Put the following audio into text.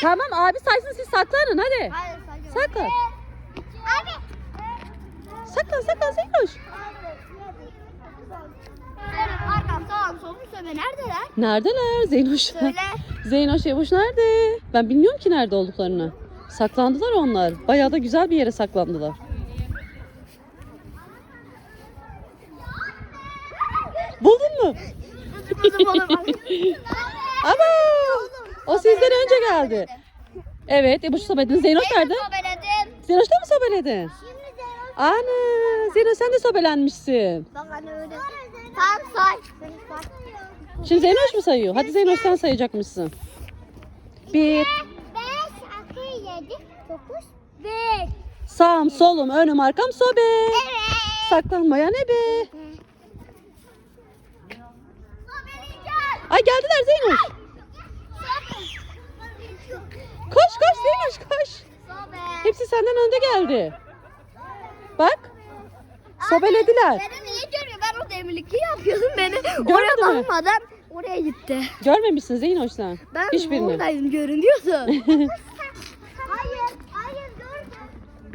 Tamam abi saysın siz saklanın hadi. Hayır sayıyorum. Saklan. Abi. Saklan saklan Zeynoş. Evet arkam sağım solum söyle neredeler? Neredeler Zeynoş? Söyle. Zeynoş Yevuş nerede? Ben bilmiyorum ki nerede olduklarını. Saklandılar onlar. Bayağı da güzel bir yere saklandılar. Buldun mu? o sizden önce geldi. Evet, Ebuş sobeledin. Zeynoş nerede? Sobeledim. Zeynoş da mı sobeledin? Ana, Zeynoş sen de sobelenmişsin. Bak hani öyle. Tam say. Şimdi Zeynoş mu sayıyor? Hadi Zeynoş sen sayacakmışsın. Bir, 5, 6, 7, 9, 5. sağım, solum, önüm, arkam sobe. Evet. Saklanmaya ne be? Ay geldiler Zeynoş. Koş koş Zeynoş koş. Hepsi senden önde geldi. Bak. Sobelediler. Beni niye görüyor? Ben o demirlikli yapıyordum beni. Oraya mi? bakmadan oraya gitti. Görmemişsin Zeynoş sen. Ben Hiçbirini. oradaydım görünüyordu.